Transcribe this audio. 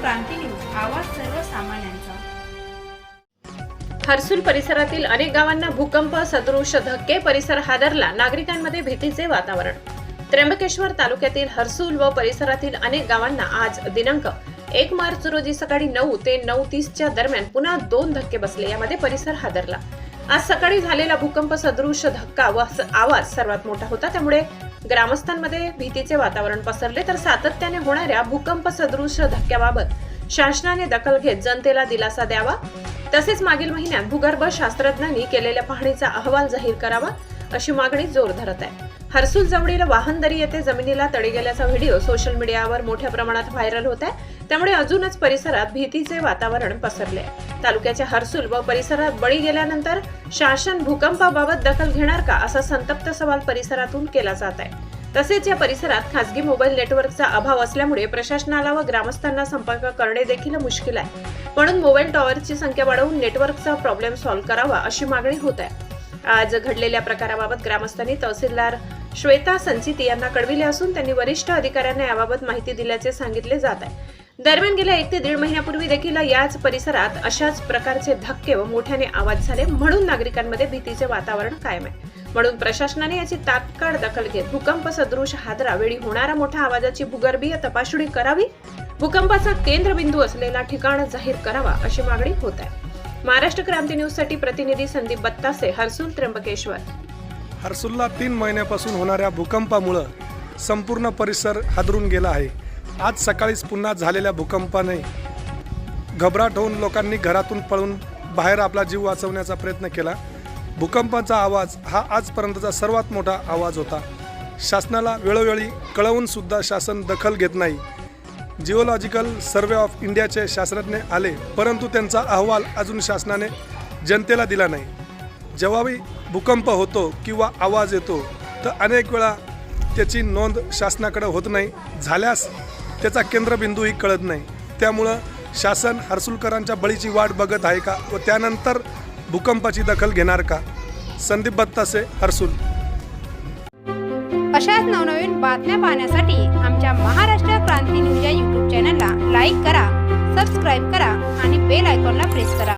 क्रांती news आवाज सर्वसामान्यांचा. हर्सुल परिसरातील अनेक गावांना भूकंप सदृश धक्के परिसर हादरला नागरिकांमध्ये भीतीचे वातावरण. त्र्यंबकेश्वर तालुक्यातील हर्सुल व परिसरातील अनेक गावांना आज दिनांक एक मार्च रोजी सकाळी नऊ ते नऊ तीसच्या दरम्यान पुन्हा दोन धक्के बसले. यामध्ये परिसर हादरला. आज सकाळी झालेला भूकंप सदृश धक्का व आवाज सर्वात मोठा होता. त्यामुळे ग्रामस्थांमध्ये भीतीचे वातावरण पसरले तर सातत्याने होणाऱ्या भूकंप सदृश धक्क्याबाबत शासनाने दखल घेत जनतेला दिलासा द्यावा. तसेच मागील महिन्यात भूगर्भ शास्त्रज्ञांनी केलेल्या पाहणीचा अहवाल जाहीर करावा अशी मागणी जोर धरत आहे. हर्सुल जवळील वाहनदरी येथे जमिनीला तडे गेल्याचा व्हिडिओ सोशल मीडियावर मोठ्या प्रमाणात व्हायरल होत आहे. त्यामुळे अजूनच परिसरात भीतीचे वातावरण पसरले आहे. तालुक्याच्या हर्सुल व परिसरात बळी गेल्यानंतर शासन भूकंपाबाबत दखल घेणार का असा संतप्त सवाल परिसरातून केला जात आहे. तसेच या परिसरात खासगी मोबाईल नेटवर्कचा अभाव असल्यामुळे प्रशासनाला व ग्रामस्थांना संपर्क करणे देखील मुश्किल आहे. म्हणून मोबाईल टॉवरची संख्या वाढवून नेटवर्कचा प्रॉब्लेम सॉल्व्ह करावा अशी मागणी होत आहे. आज घडलेल्या प्रकाराबाबत ग्रामस्थांनी तहसीलदार श्वेता संचिती यांना कळविले असून त्यांनी वरिष्ठ अधिकाऱ्यांना याबाबत माहिती दिल्याचे सांगितले जात आहे. दरम्यान गेल्या एक ते दीड महिन्यापूर्वी देखील याच परिसरात अशाच प्रकारचे धक्के व मोठ्याने आवाज झाले. म्हणून नागरिकांमध्ये भीतीचे वातावरण कायम आहे. म्हणून प्रशासनाने याची तात्काळ दखल घेत भूकंप सदृश हादरा वेळी होणारा मोठ्या आवाजाची भूगर्भीय तपासणी करावी. भूकंपाचा केंद्रबिंदू असलेला ठिकाण जाहीर करावा अशी मागणी होत आहे. महाराष्ट्र क्रांती न्यूजसाठी प्रतिनिधी संदीप बत्तासे हर्सुल त्र्यंबकेश्वर. हर्सुलला तीन महिन्यापासून होणाऱ्या भूकंपामुळं संपूर्ण परिसर हादरून गेला आहे. आज सकाळीच पुन्हा झालेल्या भूकंपाने घबराट होऊन लोकांनी घरातून पळून बाहेर आपला जीव वाचवण्याचा प्रयत्न केला. भूकंपाचा आवाज हा आजपर्यंतचा सर्वात मोठा आवाज होता. शासनाला वेळोवेळी कळवूनसुद्धा शासन दखल घेत नाही. जिओलॉजिकल सर्वे ऑफ इंडियाचे शास्त्रज्ञ आले परंतु त्यांचा अहवाल अजून शासनाने जनतेला दिला नाही. जेव्हाही भूकंप होतो किंवा आवाज येतो तर अनेक वेळा त्याची नोंद शासनाकडे होत नाही. झाल्यास त्याचा केंद्रबिंदूही कळत नाही. त्यामुळं शासन हर्सुलकरांच्या बळीची वाट बघत आहे का व त्यानंतर भूकंपाची दखल घेणार का? संदीप बत्तासे हर्सुल. अशाच नवनवीन बातम्या पाहण्यासाठी आमच्या महाराष्ट्र क्रांती न्यूज या यूट्यूब चॅनलला लाईक करा सबस्क्राईब करा आणि बेल आयकॉनला प्रेस करा.